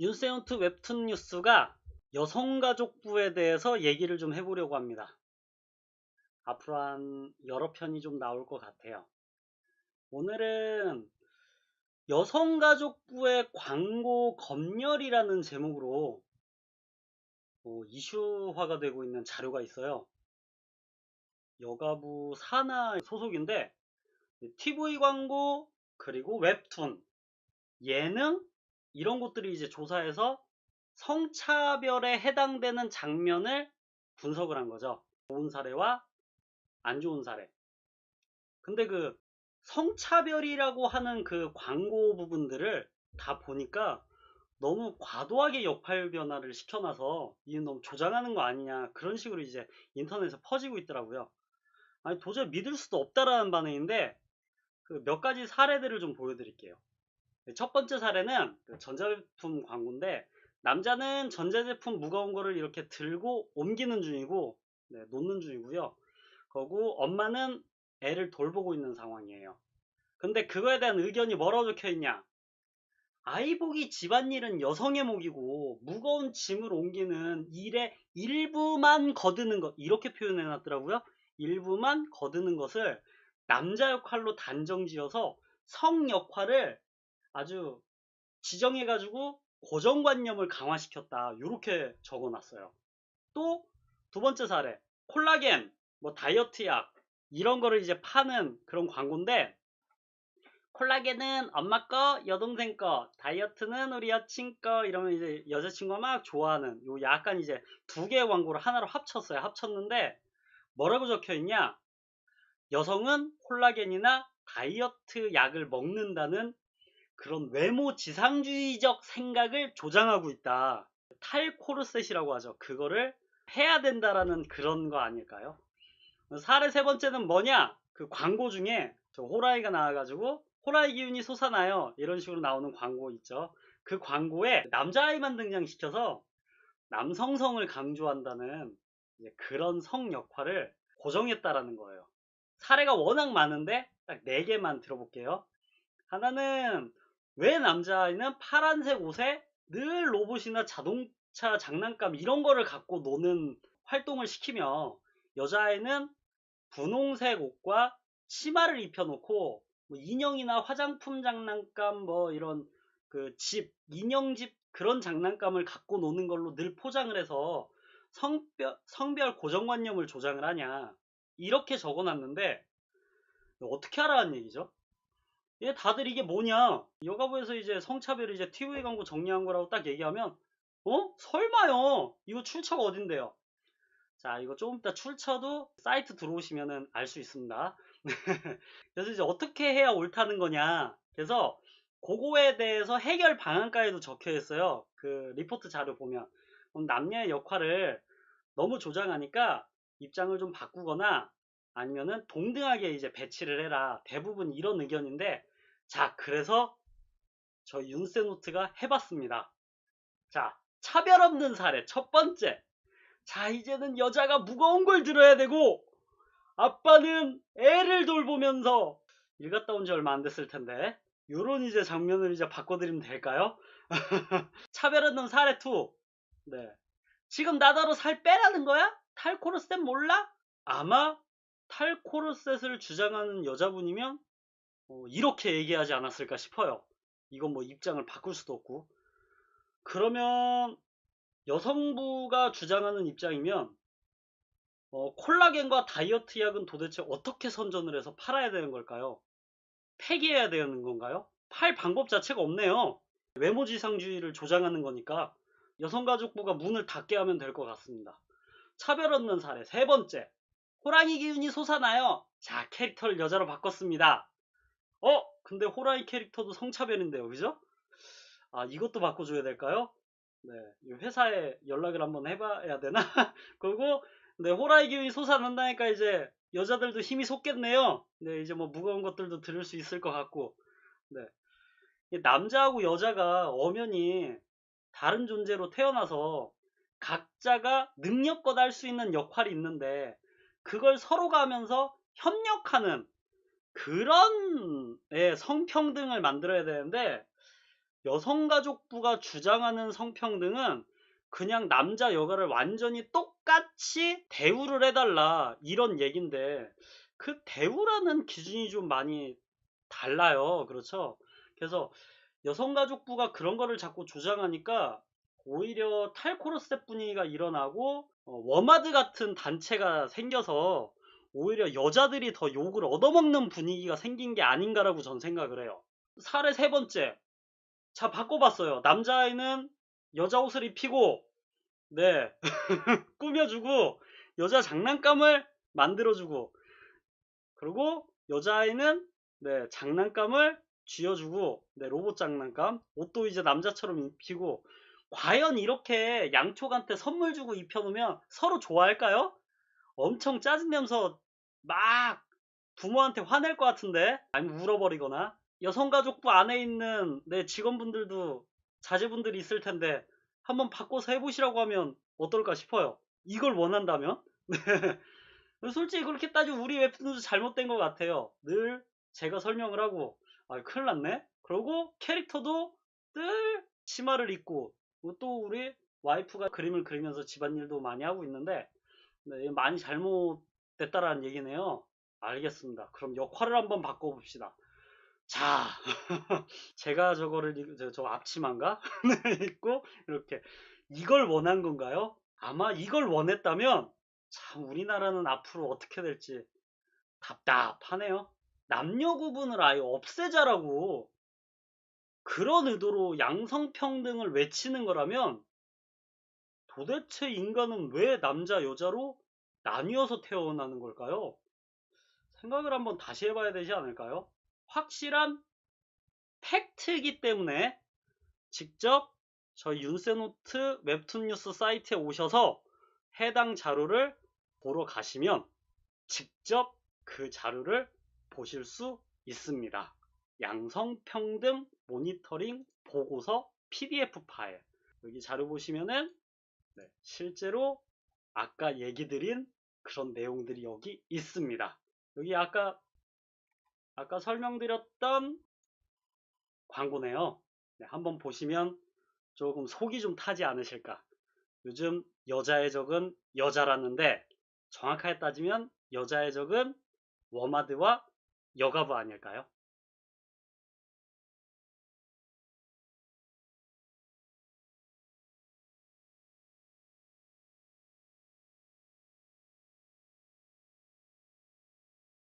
뉴스에온트 웹툰 뉴스가 여성가족부에 대해서 얘기를 좀 해보려고 합니다. 앞으로 한 여러 편이 좀 나올 것 같아요. 오늘은 여성가족부의 광고 검열이라는 제목으로 뭐 이슈화가 되고 있는 자료가 있어요. 여가부 산하 소속인데 TV 광고 그리고 웹툰 예능 이런 것들이 이제 조사해서 성차별에 해당되는 장면을 분석을 한 거죠. 좋은 사례와 안 좋은 사례. 근데 그 성차별이라고 하는 그 광고 부분들을 다 보니까 너무 과도하게 역할 변화를 시켜놔서 이게 너무 조장하는 거 아니냐 그런 식으로 이제 인터넷에 퍼지고 있더라고요. 아니 도저히 믿을 수도 없다라는 반응인데 그 몇 가지 사례들을 좀 보여드릴게요. 첫 번째 사례는 그 전자제품 광고인데 남자는 전자제품 무거운 거를 이렇게 들고 옮기는 중이고 네, 놓는 중이고요. 그리고 엄마는 애를 돌보고 있는 상황이에요. 근데 그거에 대한 의견이 뭐라고 적혀 있냐? 아이 보기 집안일은 여성의 목이고 무거운 짐을 옮기는 일의 일부만 거드는 것 이렇게 표현해 놨더라고요. 일부만 거드는 것을 남자 역할로 단정지어서 성 역할을 아주 지정해가지고 고정관념을 강화시켰다. 이렇게 적어놨어요. 또 두 번째 사례 콜라겐, 뭐 다이어트 약 이런 거를 이제 파는 그런 광고인데 콜라겐은 엄마 거, 여동생 거, 다이어트는 우리 여친 거 이러면 이제 여자친구가 막 좋아하는 요 약간 이제 두 개의 광고를 하나로 합쳤어요. 합쳤는데 뭐라고 적혀 있냐? 여성은 콜라겐이나 다이어트 약을 먹는다는 그런 외모 지상주의적 생각을 조장하고 있다. 탈코르셋이라고 하죠. 그거를 해야 된다라는 그런 거 아닐까요? 사례 세 번째는 뭐냐? 그 광고 중에 저 호라이가 나와가지고 호라이 기운이 솟아나요. 이런 식으로 나오는 광고 있죠. 그 광고에 남자아이만 등장시켜서 남성성을 강조한다는 그런 성 역할을 고정했다라는 거예요. 사례가 워낙 많은데 딱 4개만 들어볼게요. 하나는 왜 남자아이는 파란색 옷에 늘 로봇이나 자동차 장난감 이런 거를 갖고 노는 활동을 시키며 여자아이는 분홍색 옷과 치마를 입혀놓고 뭐 인형이나 화장품 장난감 뭐 이런 그 집, 인형집 그런 장난감을 갖고 노는 걸로 늘 포장을 해서 성별, 성별 고정관념을 조장을 하냐. 이렇게 적어놨는데 어떻게 하라는 얘기죠? 얘 다들 이게 뭐냐? 여가부에서 이제 성차별 이제 TV 광고 정리한 거라고 딱 얘기하면 어? 설마요? 이거 출처가 어딘데요? 자, 이거 조금 이따 출처도 사이트 들어오시면은 알 수 있습니다. 그래서 이제 어떻게 해야 옳다는 거냐. 그래서 그거에 대해서 해결 방안까지도 적혀 있어요. 그 리포트 자료 보면. 남녀의 역할을 너무 조장하니까 입장을 좀 바꾸거나 아니면은 동등하게 이제 배치를 해라. 대부분 이런 의견인데 자, 그래서 저희 윤세노트가 해봤습니다. 자, 차별 없는 사례 첫 번째. 자, 이제는 여자가 무거운 걸 들어야 되고 아빠는 애를 돌보면서 일 갔다 온 지 얼마 안 됐을 텐데 요런 이제 장면을 이제 바꿔드리면 될까요? 차별 없는 사례 2. 네. 지금 나더러 살 빼라는 거야? 탈코르셋 몰라? 아마 탈코르셋을 주장하는 여자분이면 어, 이렇게 얘기하지 않았을까 싶어요. 이건 뭐 입장을 바꿀 수도 없고. 그러면 여성부가 주장하는 입장이면 어, 콜라겐과 다이어트 약은 도대체 어떻게 선전을 해서 팔아야 되는 걸까요? 폐기해야 되는 건가요? 팔 방법 자체가 없네요. 외모지상주의를 조장하는 거니까 여성가족부가 문을 닫게 하면 될 것 같습니다. 차별 없는 사례 세 번째 호랑이 기운이 솟아나요. 자 캐릭터를 여자로 바꿨습니다. 어? 근데 호랑이 캐릭터도 성차별인데요. 그죠? 아 이것도 바꿔줘야 될까요? 네, 회사에 연락을 한번 해봐야 되나? 그리고 네, 호라이 기운이 솟아난다니까 이제 여자들도 힘이 솟겠네요. 네, 이제 뭐 무거운 것들도 들을 수 있을 것 같고. 네. 남자하고 여자가 엄연히 다른 존재로 태어나서 각자가 능력껏 할 수 있는 역할이 있는데 그걸 서로가 하면서 협력하는 그런 예, 성평등을 만들어야 되는데 여성가족부가 주장하는 성평등은 그냥 남자 여가를 완전히 똑같이 대우를 해달라 이런 얘긴데 그 대우라는 기준이 좀 많이 달라요. 그렇죠? 그래서 여성가족부가 그런 거를 자꾸 주장하니까 오히려 탈코르셋 분위기가 일어나고 어, 워마드 같은 단체가 생겨서 오히려 여자들이 더 욕을 얻어먹는 분위기가 생긴 게 아닌가라고 전 생각을 해요. 사례 세 번째. 자, 바꿔봤어요. 남자아이는 여자 옷을 입히고, 네. 꾸며주고, 여자 장난감을 만들어주고, 그리고 여자아이는, 네, 장난감을 쥐어주고, 네, 로봇 장난감, 옷도 이제 남자처럼 입히고, 과연 이렇게 양쪽한테 선물 주고 입혀놓으면 서로 좋아할까요? 엄청 짜증내면서 막 부모한테 화낼 것 같은데 아니면 울어버리거나 여성가족부 안에 있는 내 직원분들도 자제분들이 있을 텐데 한번 바꿔서 해보시라고 하면 어떨까 싶어요. 이걸 원한다면? 네. 솔직히 그렇게 따지면 우리 웹툰도 잘못된 것 같아요. 늘 제가 설명을 하고 아 큰일 났네. 그리고 캐릭터도 늘 치마를 입고 또 우리 와이프가 그림을 그리면서 집안일도 많이 하고 있는데 네, 많이 잘못됐다라는 얘기네요. 알겠습니다. 그럼 역할을 한번 바꿔봅시다. 자, 제가 저거를 이- 저, 저 앞치마인가 네, 입고 이렇게 이걸 원한 건가요? 아마 이걸 원했다면 참 우리나라는 앞으로 어떻게 될지 답답하네요. 남녀 구분을 아예 없애자라고 그런 의도로 양성평등을 외치는 거라면 도대체 인간은 왜 남자, 여자로 나뉘어서 태어나는 걸까요? 생각을 한번 다시 해봐야 되지 않을까요? 확실한 팩트이기 때문에 직접 저희 윤세노트 웹툰 뉴스 사이트에 오셔서 해당 자료를 보러 가시면 직접 그 자료를 보실 수 있습니다. 양성평등 모니터링 보고서 PDF 파일. 여기 자료 보시면은 네, 실제로 아까 얘기 드린 그런 내용들이 여기 있습니다. 여기 아까 아까 설명드렸던 광고네요. 네, 한번 보시면 조금 속이 좀 타지 않으실까. 요즘 여자의 적은 여자라는데 정확하게 따지면 여자의 적은 워마드와 여가부 아닐까요?